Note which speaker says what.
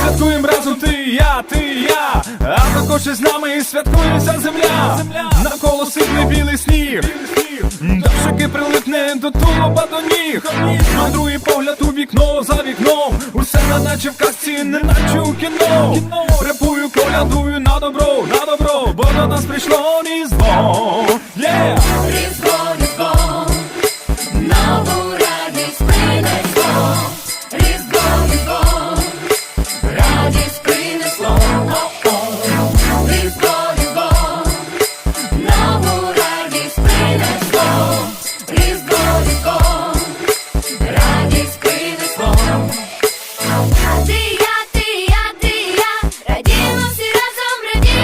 Speaker 1: Святкуємо разом ти, я, ти, я, а також із нами і святкує вся земля. Навколо сильний білий сніг. Дощики прилипне до тулуба до ніг. Мандрує погляд у вікно за вікном. Усе на наче в казці, не наче у кіно. Репую колядую добро, на добро, бо до нас прийшло різдво. Yeah!
Speaker 2: Різдво, Різдво, нову радість принесло. Різдво, Різдво, радість принесло. О-о. Різдво, Різдво, нову радість принесло. Різдво, Різдво, радість принесло.